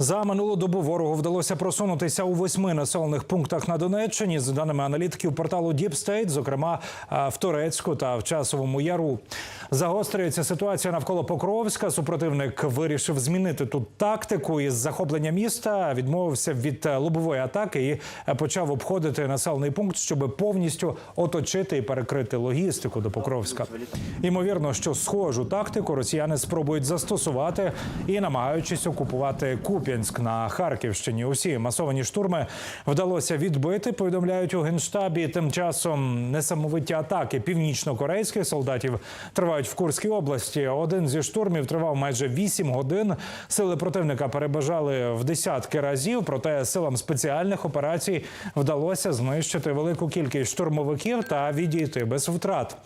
За минулу добу ворогу вдалося просунутися у восьми населених пунктах на Донеччині. За даними аналітиків порталу Deep State, зокрема в Торецьку та в Часовому Яру. Загострюється ситуація навколо Покровська. Супротивник вирішив змінити тут тактику із захоплення міста. Відмовився від е, лобової атаки і е, почав обходити населений пункт, щоб повністю оточити і перекрити логістику до Покровська. Ймовірно, що схожу тактику росіяни спробують застосувати і намагаючись окупувати Куп'янськ на Харківщині. Усі масовані штурми вдалося відбити. Повідомляють у генштабі. Тим часом несамовиті атаки північно-корейських солдатів тривають в Курській області. Один зі штурмів тривав майже 8 годин. Сили противника перебажали в десятки разів. Проте силам спеціальних операцій вдалося знищити велику кількість штурмовиків та відійти без втрат.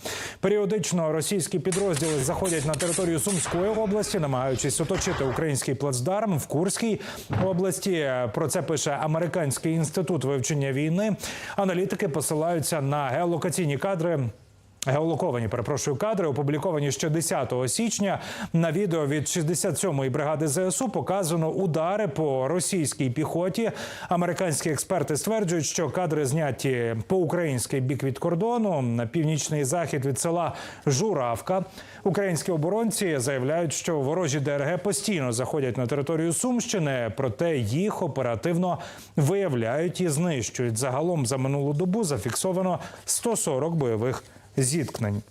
Періодично російські підрозділи заходять на територію Сумської області, намагаючись оточити український плацдарм в Курській області. Про це пише Американський інститут вивчення війни. Аналітики посилаються на геолокаційні кадри. Геолоковані, перепрошую, кадри опубліковані ще 10 січня. На відео від 67-ї бригади ЗСУ показано удари по російській піхоті. Американські експерти стверджують, що кадри зняті по український бік від кордону на північний захід від села Журавка. Українські оборонці заявляють, що ворожі ДРГ постійно заходять на територію Сумщини, проте їх оперативно виявляють і знищують. Загалом за минулу добу зафіксовано 140 бойових зіткнень.